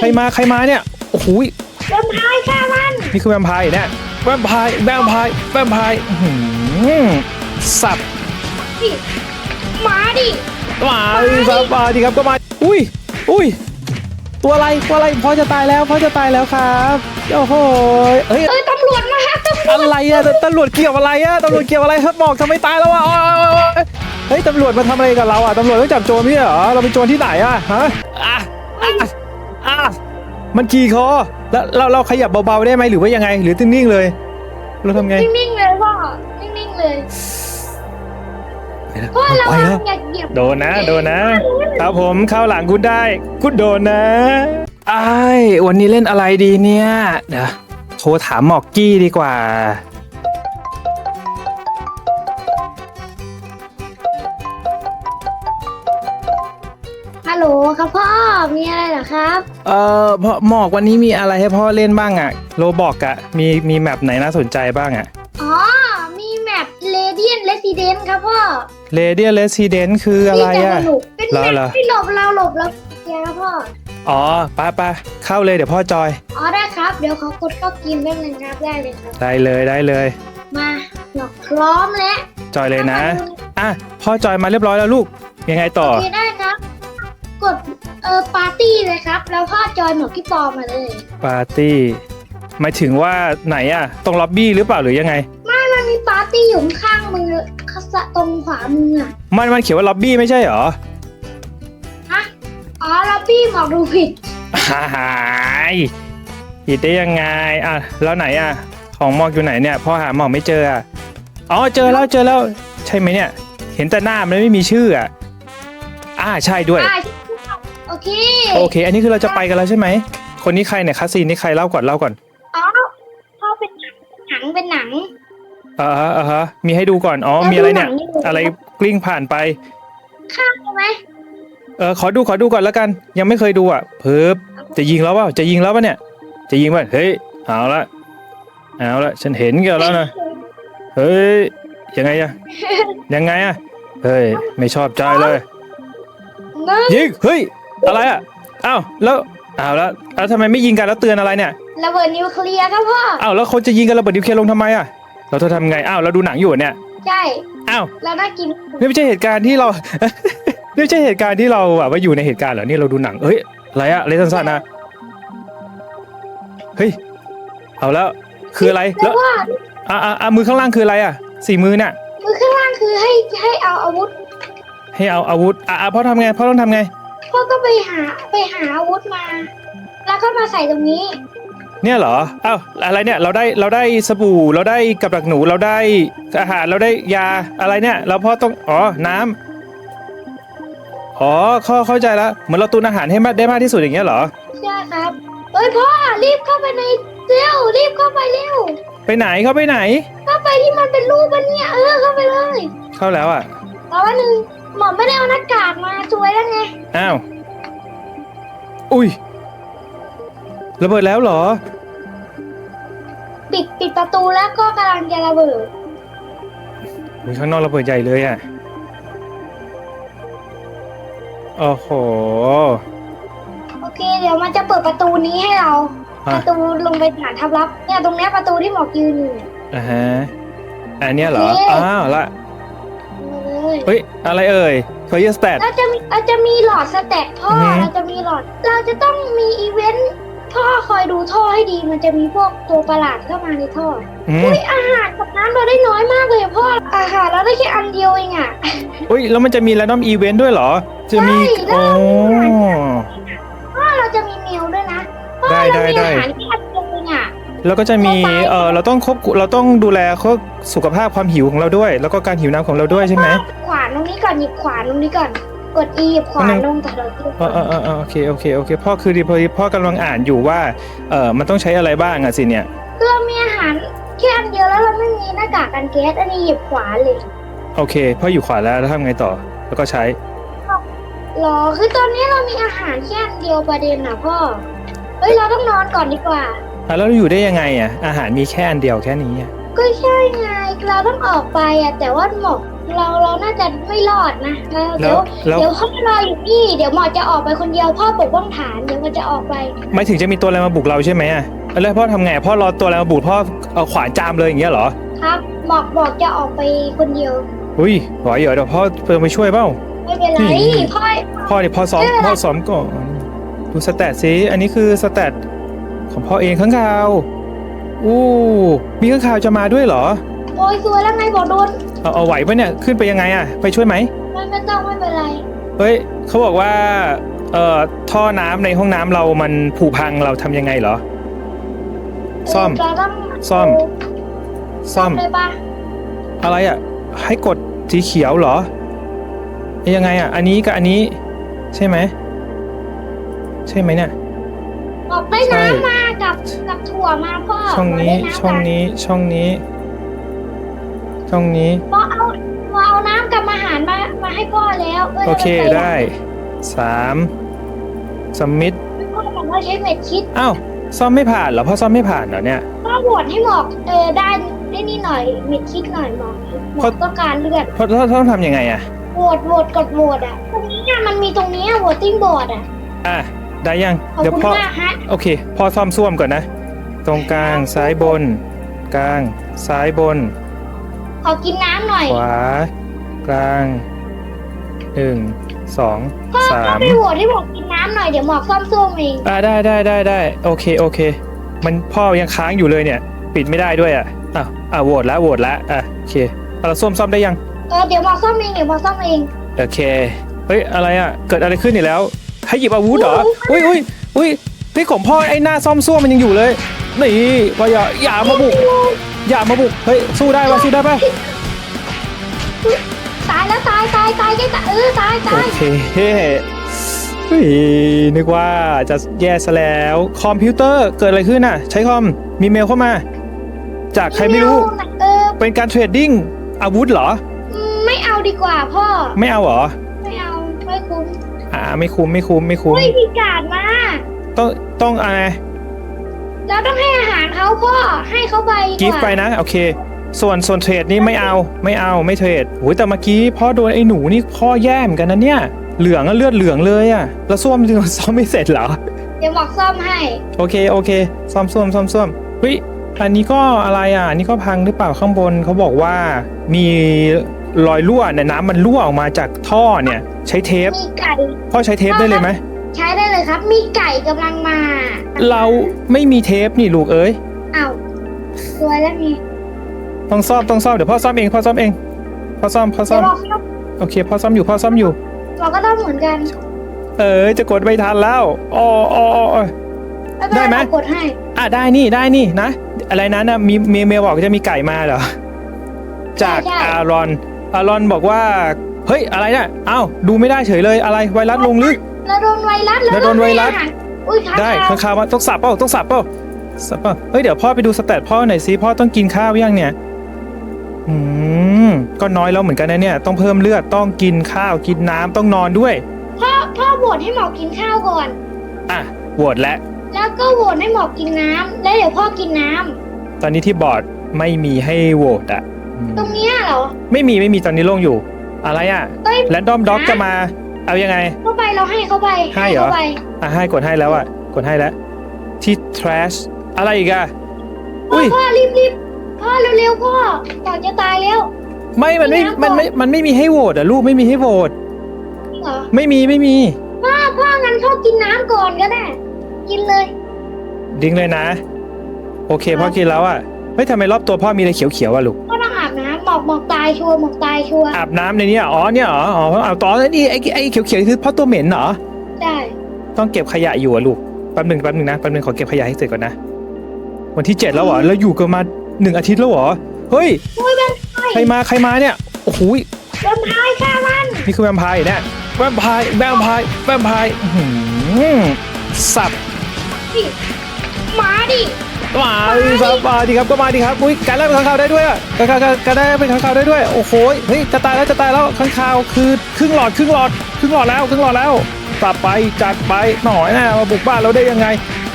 ใครมาใครมาเนี่ยโอ้โหยแวมไพร์ฆ่ามันนี่คือแวมไพร์เนี่ยแวมไพร์แวมไพร์แวมไพร์อื้อหือสับดิมาดิมาเลยครับมาดีครับก็มาอุ้ยอุ้ยตัวอะไรตัวอะไรพ่อจะตายแล้วพ่อจะตายแล้วครับโอ้โหเฮ้ยเอ้ยตำรวจมาฮะตำรวจอะไรอะตำรวจเกี่ยวอะไรอะตำรวจเกี่ยวอะไรครับบอกทำไมตายแล้วอะอ๋ออ๋ออ๋อเฮ้ยตำรวจมาทำอะไรกับเราอะตำรวจต้องจับโจรไม่ใช่เหรอเราเป็นโจรที่ไหนอะฮะอะ อะอะมันขี่คอแล้วเราเราขยับเบาๆได้ไหมหรือว่ายังไง หรือนิ่งๆเลย เราทำไงนิ่งๆเลยพ่อนิ่งๆเลยพ่อระไปวังแล้วอย่าเหยียบโดนนะโดนนะครับผมเข้าวหลังคุณได้คุณโดนนะไอ้ายวันนี้เล่นอะไรดีเนี่ยเดี๋ยวโทรถามหมอกกี้ดีกว่า ครับพ่อ มีอะไรเหรอครับ เอ่อพ่อหมอกวันนี้มีอะไรให้พ่อเล่นบ้างอะโรบอกอะมีมีแมปไหนน่าสนใจบ้างอะอ๋อ มีแมปเ a เดียนเ e ส i เดนครับพ่อเรเดียเลสซีเดนคืออะไรที่จะอะ สนุกเป็นเหรอแมปเหรอที่หลบเราหลบแล้วเกียร์ครับพ่อ อ๋อไปไปเข้าเลยเดี๋ยวพ่อจอย อ๋อได้ครับ เดี๋ยวขอกดเข้ากินได้เลยครับได้เลยครับ ได้เลยได้เลย มาเราพร้อมแล้วจอยเลยนะ อะพ่อจอยมาเรียบร้อยแล้วลูกยังไงต่อ โอเคได้ครับ กดเอ่อปาร์ตี้เลยครับ แล้วพ่อจอยหมวกพี่ปอมาเลย ปาร์ตี้หมายถึงว่าไหนอะตรงล็อบบี้หรือเปล่าหรือยังไง ไม่มันมีปาร์ตี้อยู่ข้างมือข้างตรงขวามืออะมันมันเขียนว่าล็อบบี้ไม่ใช่เหรอฮะอ๋อล็อบบี้หมอกดูผิดหายผิดได้ยังไงอะแล้วไหนอะของหมอกอยู่ไหนเนี่ยพ่อหาหมอกไม่เจออะอ๋อเจอแล้วเจอแล้วใช่ไหมเนี่ย เห็นแต่หน้ามันไม่มีชื่ออะอ่าใช่ด้วย อ่า โอเคโอเค อันนี้คือเราจะไปกันแล้วใช่ไหม คนนี้ใครเนี่ยคัสซีนนี่ใครเล่าก่อนเล่าก่อนอ๋อพ่อเป็นหนังเป็นหนังอ่าฮะอ่าฮะมีให้ดูก่อน อ๋อแล้วมีอะไรเนี่ยดูหนังอยู่อะไรกลิ้งผ่านไป ข้างใช่ไหมเออขอดูขอดูก่อนแล้วกัน ยังไม่เคยดูอะเพิบจะยิงแล้วเปล่าจะยิงแล้วปะเนี่ย จะยิงป่ะเฮ้ยเอาละเอาละฉันเห็นแกันแล้วนะเฮ้ยยังไงอะยังไงอะเฮ้ยไม่ชอบใจเลยเงินยิงเฮ้ย อะไรอะอ้าวแล้วอ้าวแล้วแล้วทำไมไม่ยิงกันแล้วเตือนอะไรเนี่ยระเบิดนิวเคลียร์ครับพ่อ อ้าวแล้วคนจะยิงกันระเบิดนิวเคลียร์ลงทำไมอะเราจะทำไงอ้าวเราดูหนังอยู่เนี่ยใช่ อ้าวแล้วน่ากินนี่ไม่ใช่เหตุการณ์ที่เรา นี่ไม่ใช่เหตุการณ์ที่เราแบบว่าอยู่ในเหตุการณ์เหรอนี่เราดูหนังเฮ้ยอะไรอะอะไรสั้นๆนะเฮ้ยเอาแล้วคืออะไรแล้แล้ววว่าอะอะอะมือข้างล่างคืออะไรอะสี่มือเนี่ยมือข้างล่างคือให้ให้เอาอาวุธให้เอาอาวุธอะอะพ่อทำไงพ่อต้องทำไงพ่อก็ไป หาไปหาอาวุธมา แล้วก็มาใส่ตรงนี้ เนี่ยเหรออ้าวอะไรเนี่ยเราได้เราได้สบู่เราได้กับดักหนูเราได้อาหารเราได้ยาอะไรเนี่ยแล้วพ่อต้องอ๋อน้ำอ๋อเข้าเข้าใจแล้วเหมือนเราตุนอาหารให้มากได้มากที่สุดอย่างเงี้ยเหรอใช่ครับเอ้ยพ่อรีบเข้าไปในเร็วรีบเข้าไปเร็วไปไหนเขาไปไหน เข้าไปที่มันเป็นรูปมันเนี่ยเออเข้าไปเลย เข้าแล้วอะแต่ว่าหนึ่งหมอไม่ได้เอาหน้ากากมาสวยแล้วไงอ้าว อุ้ยระเบิดแล้วเหรอ ปิดปิดประตูแล้วก็กำลังจะระเบิดมีข้างนอกระเบิดใหญ่เลยอะโอ้โห โอเค เดี๋ยวมันจะเปิดประตูนี้ให้เรา อะ ประตูลงไปฐานทับลับ เนี่ยตรงเนี้ยประตูที่หมอกยืนอยู่เนี่ย อ่าฮะอันเนี้ยเหรอโอเคอ้าวละเอาเลยเฮ้ย อะไรเอ่ยเฟย์สแตท เราจะมีเราจะมีหลอดสแต็กพ่ออือฮึ เราจะมีหลอด เราจะต้องมีอีเวนต์พ่อคอยดูท่อให้ดีมันจะมีพวกตัวประหลาดเข้ามาในท่ออืมอุ้ยอาหารกับน้ำเราได้น้อยมากเลยอะพ่ออาหารเราได้แค่อันเดียวเองอะเฮ้ยแล้วมันจะมี r ร n ดอมอีเวนต์ด้วยเหรอ จะมี ใช่แล้ว โอ้ พ่อเราจะมีเมลด้วยนะพ่อได้เราได้มีได้ อาหารแค่อันเดียวเองอะแล้วก็จะมีเข้าไปเออเราต้องควบคุเราต้องดูแลข้อสุขภาพความหิวของเราด้วย แล้วก็การหิวน้ำของเราด้วยใช่ไหม ขวา นตรงนี้ก่อนหยิบขวานตรงนี้ก่อน กด E หยิบขวานอันหนึ่งลงแต่เราที่เออเออเออเออโอเคโอเคโอเคพ่อคือดีพอดีพ่อกำลังอ่านอยู่ว่าเออมันต้องใช้อะไรบ้างอะสิเนี่ยคือเรามีอาหารแค่อันเดียวแล้วเราไม่มีหน้ากากกันแก๊สอันนี้หยิบขวานเลยโอเคพ่ออยู่ขวาแล้วแล้วทำไงต่อแล้วก็ใช้ หรอคือตอนนี้เรามีอาหารแค่อันเดียวประเด็นนะพ่อเฮ้ยเราต้องนอนก่อนดีกว่า อะแล้วเราอยู่ได้ยังไงอะอาหารมีแค่อันเดียวแค่นี้อะก็ใช่ไงเราต้องออกไปอะแต่ว่าหมอก เราเราน่าจะไม่รอดนะแล้วแล้เดี๋ยววแล้ว เดี๋ยวพ่อรออยู่นี่เดี๋ยวหมอจะออกไปคนเดียวพ่อปกป้องฐานเดี๋ยวมันจะออกไปหมายถึงจะมีตัวอะไรมาบุกเราใช่ไหมอะแล้วพ่อทำไงพ่อรอตัวอะไรมาบุกพ่อเอาขวานจามเลยอย่างเงี้ยเหรอครับหมอกบอกจะออกไปคนเดียว อุ้ยไหวเหรอเดี๋ยวพ่อไปช่วยเปล่า ไม่เป็นไรอืมพ่อ พ่อนี่พ่อซ้อมไม่เป็นไรพ่อซ้อมก่อนดูสแตทสิอันนี้คือสแตทของพ่อเองข้างคาวอู้มีข้างคาวจะมาด้วยเหรอ โอ้ยสวยแล้วไงบอกโดนเอาเอาไหวปะเนี่ยขึ้นไปยังไงอะไปช่วยไหมไม่ไม่ต้องไม่เป็นไรเฮ้ยเขาบอกว่าเอ่อท่อน้ำในห้องน้ำเรามันผุพังเราทำยังไงเหรอ ซ่อมเเราต้องซ่อม ซ่อม เลยปะอะไรอะ ให้กดสีเขียวเหรอเอ๊ะยังไงอะ อันนี้กับอันนี้ ใช่ไหม ใช่ไหมเนี่ยออกได้ใช่น้ำมากับกับถั่วมาพ่อช่องนี้ขได้ำช่องมานี้ ช่องนี้ ช่องนี้พ่อเอาพ่อเอาน้ำกับอาหารมามาให้พ่อแล้วพื่โอเคจะปใส่ได้สามสมิธพ่อบอกว่าใช้เม็ดคิดอ้าวซ่อมไม่ผ่านเหรอพ่อซ่อมไม่ผ่านเหรอเนี่ยพ่อโหวตให้หมอกเออได้ได้นี่หน่อยเม็ดคิดหน่อยหมอกหมอกต้องการเลือดพ่อพ่อต้องทำยังไงอะโหวตโหวตกดโหวตอะตรงนี้อะมันมีตรงนี้โหวตติ้งบอร์ดอะอะได้ยังขอบเดี๋ยวคุณพ่อมากฮะโอเคพ่อซ่อมซ่วมก่อนนะ ตรงกลางซ้ายบน กลางซ้ายบน ขอกินน้ำหน่อยขวา กลางหนึ่งสองพ่อสาพ่อมไปโหวตให้หมอกกินน้ำหน่อยเดี๋ยวหมอกซ่อมส้วมเองอ่าได้ได้ได้ได้โอเคโอเค มันพ่อยังค้างอยู่เลยเนี่ย ปิดไม่ได้ด้วยอะอ้าวอ่าโหวตแล้วโหวตแล้วอะโอเคเอาเราซ่อมซ่อมได้ยัง เออเดี๋ยวหมอกซ่อมเองเดี๋ยวหมอกซ่อมเอง โอเค เฮ้ย อะไรอะ เกิดอะไรขึ้นอีกแล้ว ให้หยิบอาวุธเหรอ อุ้ยอุ้ยอุ้ยพี่ของพ่อไอ้หน้าซ่อมซ่วมมันยังอยู่เลย นี่ว่าอย่าอย่ามาบุก อย่ามาบุกเฮ้ยสู้ได้ปะสู้ได้ปะตายแล้วตายตายตายใกล้ตายเออตายโอตายเคเฮ้ยนึกว่าจะแย่ซะแล้วคอมพิวเตอร์เกิดอะไรขึ้นน่ะ ใช้คอมมีเมลเข้ามา จากใครไม่รู้ เออเป็นการเทรดดิ้งอาวุธเหรออืมไม่เอาดีกว่าพ่อ ไม่เอาเหรอ ไม่เอาไม่คุ้มอ่าไม่คุ้มไม่คุ้มไม่คุ้มเฮ้ยพี่กาดมาต้องต้องอะไร เราต้องให้อาหารเขาพ่อให้เขาไปกิฟต์ไปนะ โอเค ส่วนส่วนเทรดนี่ไม่เอาไม่เอาไม่เทรดโอ้ยแต่เมื่อกี้พ่อโดนไอ้หนูนี่พ่อแย่เหมอนกันนะเนี่ย เหลืองอะเลือดเหลืองเลยอะแล้วส้วมจริงๆซ่อมไม่เสร็จเหรอ เดี๋ยวหมอกซ่อมให้ โอเคโอเคซ่อมส้วมซ่อมส้วมเฮ้ยอันนี้ก็อะไรอะอันนี้ก็พังหรือเปล่าข้างบนเขาบอกว่ามีรอยรั่วเนี่ยน้ำมันรั่วออกมาจากท่อเนี่ย ใช้เทปมีไก่พ่อใช้เทปได้เลยไหม ใช้ได้เลยครับ มีไก่กำลังมาเราไม่มีเทปนี่ลูกเอ้ยเอาสวยแล้วนี่ต้องซ่อมต้องซ่อมเดี๋ยวพ่อซ่อมเองพ่อซ่อมเองพ่อซ่อมพ่อซ่เดี๋อยวมบอกซ่อมโอเคพ่อซ่อมอยู่พ่อซ่อมอยู่ เราก็ต้องเหมือนกันเออจะกดไม่ทันแล้วอ๋ออ๋ออ๋อไม่เป็นรได้ไหม เรากดให้ อะได้นี่ได้นี่นะ อะไรนั้นนะมีมีเมลบอกจะมีไก่มาเหรอ จากอารอน อารอนบอกว่า เฮ้ยอะไรเนี่ยเอ้าดูไม่ได้เฉยเลยอะไรไวรัสลงลึก เราโดนไวรัสเราโดนไวรัสให้อาหาอุ้ยค้างได้คาวข้างคาวมาต้องสับเปล่าต้องสับเปล่าสับเปล่าเฮ้ยเดี๋ยวพ่อไปดูสแตทพ่อหน่อยสิพ่อต้องกินข้าวยังเนี่ยอืมก็น้อยแล้วเหมือนกันนะเนี่ย ต้องเพิ่มเลือดต้องกินข้าวกินน้ำต้องนอนด้วย พ่อพ่อโหวตให้หมอกกินข้าวก่อน อะโหวตแล้วแล้วก็โหวตให้หมอกกินน้ำแล้วเดี๋ยวพ่อกินน้ำตอนนี้ที่บอร์ดไม่มีให้โหวตอะอืมตรงเนี้ยเหรอ ไม่มีไม่มีตอนนี้โล่งอยู่ อะไรอะเอ้ย แรนดอมด็อกจะมา เอายังไง เข้าไปเราให้เขาไปให้เหรอเขาไปอะให้กดให้แล้วอะกดให้แล้ว ที่ trash อะไรอีกอะ พ่ออุ้ย พ่อรีบรีบพ่อเร็วๆพ่อก่อนจะตายแล้ว ไม่มันไม่มีน้ำก่อนมันไม่มันไม่มีให้โหวตอะลูกไม่มีให้โหวตจริงเหรอไม่มีไม่มีพ่อพ่องั้นพ่อกินน้ำก่อนก็ได้กินเลยดิ้งเลยนะ โอเคพ่อกินแล้วอะเฮ้ยทำไมรอบตัวพ่อมีอะไรเขียวๆอะลูก พ่อต้องอา บน้ำหมอกหมอกตายชัวร์หมอกตายชัวร์อาบน้ำในเนี้ยอ๋อเนี่ยเหรออ๋อเอาต่อแล้วนี่ไอ้ไอ้เขียวๆคือพ่อตัวเหม็นเหรอได้ต้องเก็บขยะอยู่อะลูก แป๊บหนึ่งแป๊บหนึ่งนะ แป๊บหนึ่งขอเก็บขยะให้เสร็จก่อนนะ วันที่เจ็ดแล้วเหรอ แล้วอยู่กันมาหนึ่งอาทิตย์แล้วเหรอ เฮ้ยโอ้ยแวมไพใครมาใครมาเนี่ย โอ้โหยแวมไพร์ฆ่ามันนี่คือแวมไพร์เนี่ยแวมไพร์แวมไพร์แวมไพร์อื้อหือสับ ดิหมาดิ มาสับมาดีครับก็มาดีครับอุ้ยการไล่เป็นข้างคาวได้ด้วยอะการการได้เป็นข้างคาวได้ด้วยโอ้โหเฮ้ยจะตายแล้วจะตายแล้วข้างคาวคือครึ่งหลอดครึ่งหลอดครึ่งหลอดแล้วครึ่งหลอดแล้วสับไปจัดไปหน่อยนะมาบุกบ้านเราได้ยังไง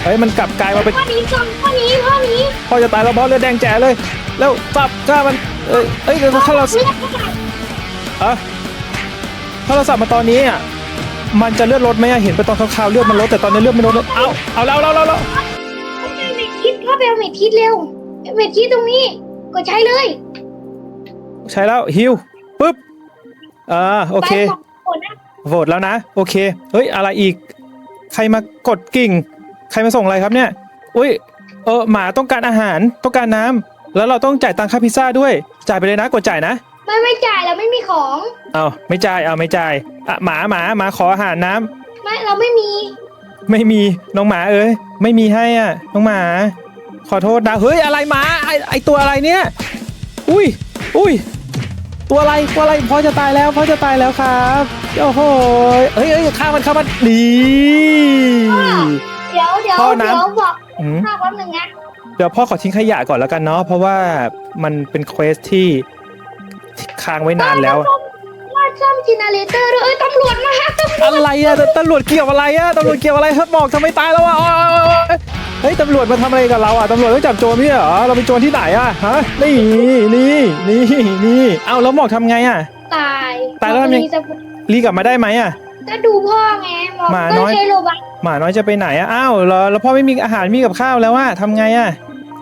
เฮ้ยมันกลับกลายมาเป็นพ่อหนี้ก่อนพ่อหนี้พ่อหนี้พ่อจะตายแล้วพ่อเลือดแดงแจ๋เลย แล้วสับกล้ามันเอ้ยเอ้ยเดี๋ยวถ้าเราอะถ้าเราสับมาตอนนี้อะมันจะเลือดลดไหมเห็นไปตอนคร่าวๆเลือดมันลดแต่ตอนนี้เลือดไม่ลดเอาเอาแล้วแล้วแล้ว ไปเอาเม็ดคิดเร็วเม็ดคิดตรงนี้กดใช้เลยใช้แล้วฮิวปุ๊บอ่าโอเคไปสงคนนะโหวตแล้วนะ โอเค เฮ้ย อะไรอีก ใครมากดกิ่ง ใครมาส่งอะไรครับเนี่ย อุ้ยเออหมาต้องการอาหารต้องการน้ำแล้วเราต้องจ่ายตังค่าพิซซ่าด้วย จ่ายไปเลยนะกดจ่ายนะไม่ไม่จ่ายเราไม่มีของ เอาไม่จ่ายเอาไม่จ่ายอะหมาหมาหมาขออาหารน้ำไม่เราไม่มี ไม่มีน้องหมาเอ้ยไม่มีให้อะน้องหมา ขอโทษนะเฮ้ยอะไรหมาไอไอตัวอะไรเนี่ยอุ้ยอุ้ยตัวอะไรตัวอะไรพ่อจะตายแล้วพ่อจะตายแล้วครับโอ้โหเฮ้ยเฮ้ยข้ามันข้ามันดีเดี๋ยวเดี๋ยวพ่อน้ำเดี๋ยวบอกอืมข้าวแป๊บนึงนะเดี๋ยวพ่อขอทิ้งขยะก่อนแล้วกันเนาะเพราะว่ามันเป็นเควสที่ที่ค้างไว้นานแล้วอะว่าซ่อมจีนาเรเตอร์ด้วยเอ้ยตำรวจมาตำรวจอะไรอะตำรวจเกี่ยวอะไรอะตำรวจเกี่ยวอะไรเฮ้ยบอกทำไมตายแล้วอะ โอ๊ยโอ๊ยโอ๊ยเฮ้ยตำรวจมาทำอะไรกับเราอะตำรวจต้องจับโจรไม่ใช่เหรอเราเป็นโจรที่ไหนอะฮะนี่นี่นี่นี่เอ้าแล้วหมอกทำไงอะตายตายแล้วทำไงมีสมุดรีกลับมาได้ไหมอะก็ดูพ่อไงหมอหมาก็น้อย ใช้โลบักหมาน้อยจะไปไหนอะอ้าวเหรอแล้วพ่อไม่มีอาหารมีกับข้าวแล้วอะทำไงอะ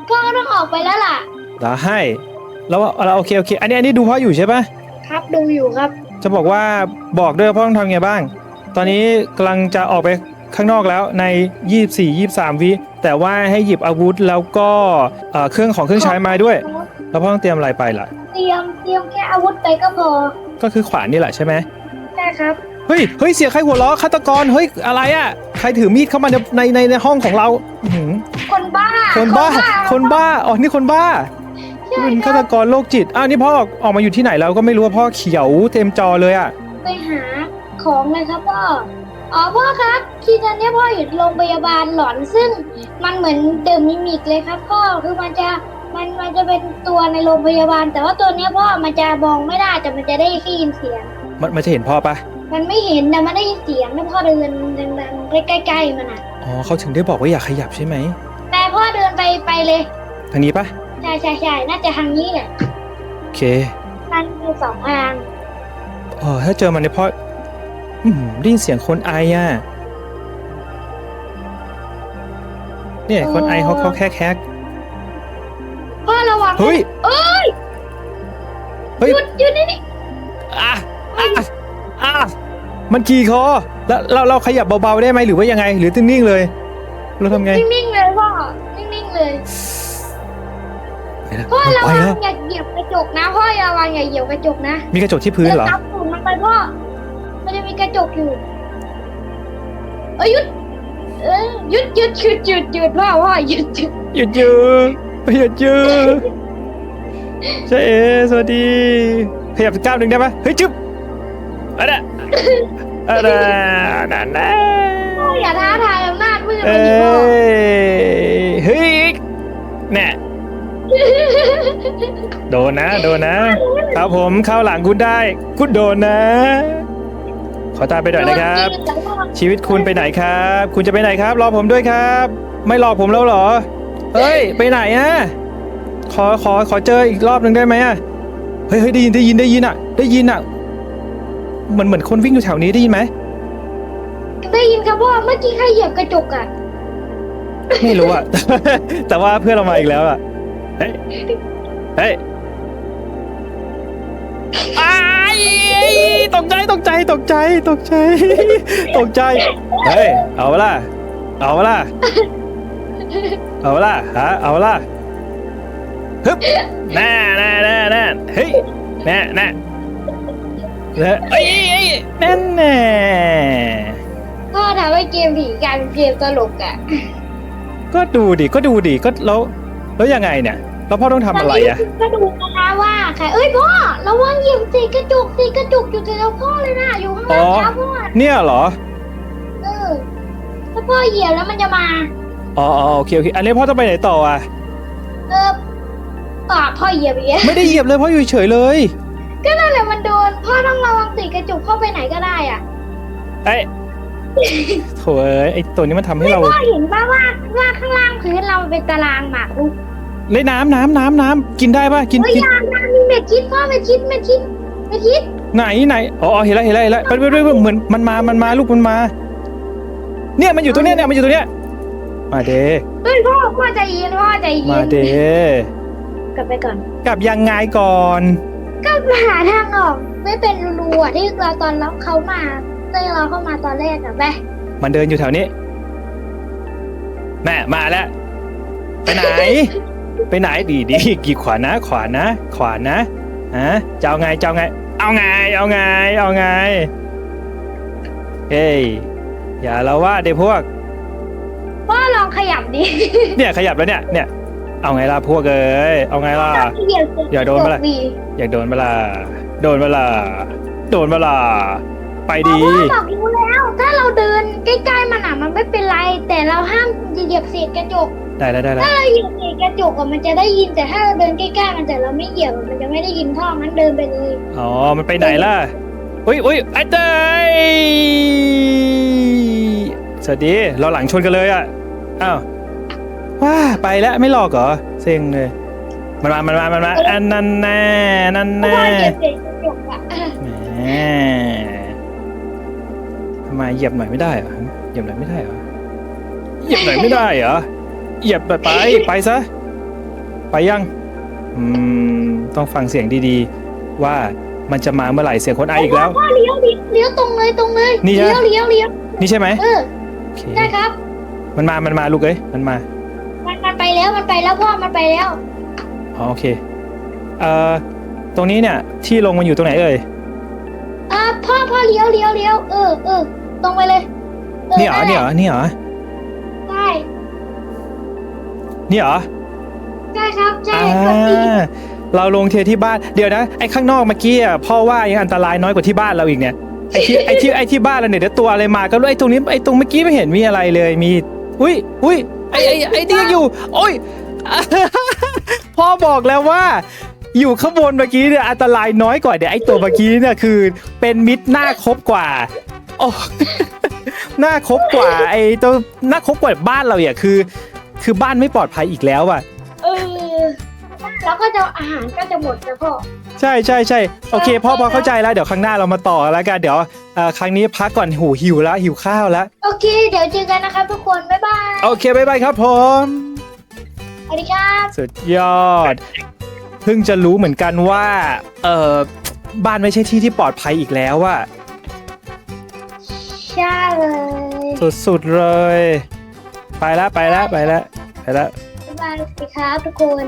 พ่อก็ต้องออกไปแล้วล่ะเหรอให้แล้วเราโอเคโอเค อันนี้อันนี้ดูพ่ออยู่ใช่ปะครับดูอยู่ครับ จะบอกว่าบอกด้วยว่าพ่อต้องทำไงบ้าง ตอนนี้กำลังจะออกไป ข้างนอกแล้วใน 24 23 วิ แต่ว่าให้หยิบอาวุธแล้วก็เอ่อเครื่องของเครื่องใช้มาด้วย แล้วพ่อต้องเตรียมอะไรไปล่ะ เตรียมเตรียมแค่อาวุธไปก็พอก็คือขวานนี่แหละใช่ไหมใช่ครับ เฮ้ยเฮ้ยเสียงใครหัวเราะฆาตกรเฮ้ยอะไรอะใครถือมีดเข้ามาในในในในห้องของเราอื้อหือคนบ้าคนบ้าคนบ้าอ๋อนี่คนบ้า ใช่เป็นคฆารับตกรโรคจิต อ้าวนี่พ่อออกออกมาอยู่ที่ไหนแล้วก็ไม่รู้ว่าพ่อเขียวเต็มจอเลยอะไปหาของเลยครับพ่อ อ๋อพ่อครับ ทีตอนนี้พ่ออยู่โรงพยาบาลหลอนซึ่ง มันเหมือนเดิมมิมิกเลยครับพ่อคือมันจะมันมันจะเป็นตัวในโรงพยาบาล แต่ว่าตัวเนี้ยพ่อมันจะมองไม่ได้แต่มันจะได้ยินเสียง มันมันจะเห็นพ่อปะมันไม่เห็นแต่มันได้ยินเสียงถ้าพ่อเดินดังๆใกล้ๆมันอะอ๋อเขาถึงได้บอกว่าอย่าขยับใช่ไหมแต่พ่อเดินไปไปเลยทางนี้ปะใช่ใช่ใช่น่าจะทางนี้แหละโอเคมันมีสองทางเออถ้าเจอมันในยพ่อ อืมได้ยินเสียงคนไออะ เนี่ย คนไอเขาเขาแค่แคกพ่อระวังเฮ้ย เอ้ยเฮ้ยหยุดหยุดนี่นี่อะอะอะมันขี่คอ แล้วเราเราขยับเบาๆได้ไหมหรือว่ายังไง หรือนิ่งๆเลย เราทำไง นิ่งๆเลยพ่อ นิ่งๆเลยไปแล้วพ่อระไปวังแล้วอย่าเหยียบกระจกนะพ่ออย่าระวังอย่าเหยียบกระจกนะ มีกระจกที่พื้นเหรอดี๋ยวตามตูดมันไปพ่อ มันจะมีกระจกอยู่ เอ้ยหยุด เอ้ยหยุดหยุดหยุดหยุดหยุดพ่อพ่อหยุดหยุดหยุดยืนหยุดยืนใช่เอสวัสดีขยับก้าวหนึ่งได้ไหมเฮ้ยจึ๊บอะไรอะไรนั่นนะพ่ออย่าท้าทายอำนาจมืดเอ้มันอยู่พ่อยเฮ้ยแน่โดนนะ โดนนะ ครับผมเข้าหลังคุณได้ คุณโดนนะข อตามไปหน่อยนะครับ ชีวิตคุณไปไหนครับ คุณจะไปไหนครับ รอผมด้วยครับ ไม่รอผมแล้วเหรอ เฮ้ย ไปไหนอะขอขอขอเจออีกรอบหนึ่งได้ไหมอะเฮ้ยเฮ้ยได้ยินได้ยินได้ยินอะได้ยินอะเหมือนเหมือนคนวิ่งอยู่แถวนี้ได้ยินไหมได้ยินครับพ่อเมื่อกี้ใครเหยียบกระจกอะไม่รู้อะแต่ว่าเพื่อนเรามาอีกแล้วอะเฮ้ยเฮ้ยอ้าย ตกใจตกใจตกใจตกใจตกใจเฮ้ยเอาล่ะ เอาล่ะ เอาล่ะฮะเอาล่ะฮึบแน่แน่แน่แน่เฮ้ยแน่แน่เฮ้ยเอ้ยเอ้ยแน่แน่พ่อทำให้เกมผีกลายเป็นเกมตลกอะก็ดูดิก็ดูดิก็แล้วแล้วยังไงเนี่ย แล้วพ่อต้องทำอะไรอะก็ดูนะคะว่าใครเอ้ยพ่อระวังเหยียบสีกระจกสีกระจกอยู่แถวพ่อเลยนะอยู่ข้างล่างครับพ่อเนี่ยเหรอเออถ้าพ่อเหยียบแล้วมันจะมาอ๋ออ๋อโอเคโอเคอันนี้พ่อต้องไปไหนต่ออะเออปากพ่อเหยียบอย่างเงี้ยไม่ได้เหยียบเลยพ่ออยู่เฉยๆเลย ก็นั่นแหละมันโดนพ่อต้องระวังสีกระจกเข้าไปไหนก็ได้อะเอ้ยโถ่เอ้ยไอตัวนี้มันทำให้เรา พ่อเห็นป่าว่าว่าข้างล่างพื้นเรามันเป็นตารางหมากรุก เลยน้ำน้ำน้ำน้ำกินได้ปะกินเฮ้ยกินยางน้ำมีเม็ดคิดพ่อเม็ดคิดเม็ดคิดเม็ดคิดไหนไหนอ๋ออ๋อเห็นแล้วเห็นแล้วเห็นแล้วไปไปไปไปเหมือนมันมามันมาลูกมันมา เนี่ยมันอยู่ตรงเนี้ยเนี่ยมันอยู่ตรงเนี้ยมาเดเฮ้ยพ่อพ่อใจเย็นพ่อใจเย็มานเดกลับไปก่อนกลับยังไงก่อน ก็หาทางออกไม่เป็นรูๆอะที่เราตอนเราเขามาเต้ยเราเข้ามาตอนแรกอะไปมันเดินอยู่แถวนี้ แม่มาแล้ว ไปไหน ไปไหนดีดีกี่ขวานะ ขวานะ ขวานะฮะจะเอาไงจะเอาไง เอาไง เอาไง เอาไง เฮ้ย อย่าละว่าเด็พวกพ่อลองขยับดิเนี่ยขยับแล้วเนี่ย เนี่ย เอาไงล่ะพวกเอ้ย เอาไงล่ะเหยียบอย่าโดนมาเลยดีอยากโดนเวลาโดนเวลาโดนเวลาไปดีพ่อบอกรู้แล้ว ถ้าเราเดินใกล้ๆมันอะมันไม่เป็นไร แต่เราห้ามเหยียบเศษกระจก ได้แล้วได้แล้วถ้าเราเหยียบเศษกระจกอะมันจะได้ยินแต่ถ้าเราเดินใกล้ๆมันแต่เราไม่เหยียบอะมันจะไม่ได้ยินท่องั้นเดินไปเลย อ๋อ มันไปไหนล่ะอุ้ยอุ้ยไอ้เตยสวัสดีเราหลังชนกันเลยอะอ้าวว้าไปแล้วไม่หลอกเหรอเซ็งเลย มันมา มันมา มันมาอันนั้นแน่นั่นเพราะแน่ว่าเหยียบเศษกระจกอะ แหม ทำไมเหยียบหน่อยไม่ได้เหรอเหยียบหน่อยไม่ได้เหรอเหยียบหน่อยไม่ได้เหรอเหยียบไปไปไปซะไปยังอืมต้องฟังเสียงดีๆ ว่ามันจะมาเมื่อไหร่เสียงคนไออีกแล้วพ่อเลี้ยวดิเลี้ยวตรงเลยตรงเลยนี่เลี้ใช่ยวไหมเลี้ยวเลี้ยวนี่ใช่ไหมเออโอเคได้ครับ มันมามันมาลูกเอ้ยมันมามันมันไปแล้วมันไปแล้วพ่อมันไปแล้วอ๋อโอเคเอ่อตรงนี้เนี่ยที่ลงมันอยู่ตรงไหนเอ่ยอ่าพ่อพ่อเลี้ยวเลี้ยวเลี้ยวเออเออ ตรงไปเลยนี่เหรอนี่เหรอนี่เหรอใช่นี่เหรอใช่ครับใช่อ่ครับดีาเราลงเทียที่บ้านเดี๋ยวนะไอ้ข้างนอกเมื่อกี้อะพ่อว่ายังอันตรายน้อยกว่าที่บ้านเราอีกเนี่ยไอ้ที่ไอ้ที่ไอ้ที่บ้านเราเนี่ยเดี๋ยวตัวอะไรมาก็รู้ไอ้ตรงนี้ไอ้ตรงเมื่อกี้ไม่เห็นมีอะไรเลยมี อุ้ยอุ้ยไอ้ไอ้ไอ้ที่ยังอยู่ โอ้ย พ่อบอกแล้วว่า อยู่ข้างบนเมื่อกี้เนี่ยอันตรายน้อยกว่าเดี๋ยวไอ้ตัวเมื่อกี้เนี่ยคือ เป็นมิตรหน้าคบกว่า โอ้หน้าคบกว่าไอ้ตัวหน้าคบกว่าบ้านเราเนี่ยคือ คือบ้านไม่ปลอดภัยอีกแล้วอะ เออแล้วก็จะอาหารก็จะหมดนะพ่อ ใช่ใช่ใช่โอเคพ่อพอเข้าใจแล้วเดี๋ยวครั้งหน้าเรามาต่อแล้วกันเดี๋ยวเอ่อครั้งนี้พักก่อนหูหิวแล้วหิวข้าวแล้วโอเค เดี๋ยวเจอกันนะครับทุกคน บ๊ายบาย โอเคบ๊ายบายครับผมสวัสดีครับ สุดยอด เพิ่งจะรู้เหมือนกันว่าเออบ้านไม่ใช่ที่ที่ปลอดภัยอีกแล้วอะ ใช่เลยสุดๆเลย ไปแล้วไปแล้วไปแล้วไปแล้ว บ๊ายบายสวัสดีครับทุกคน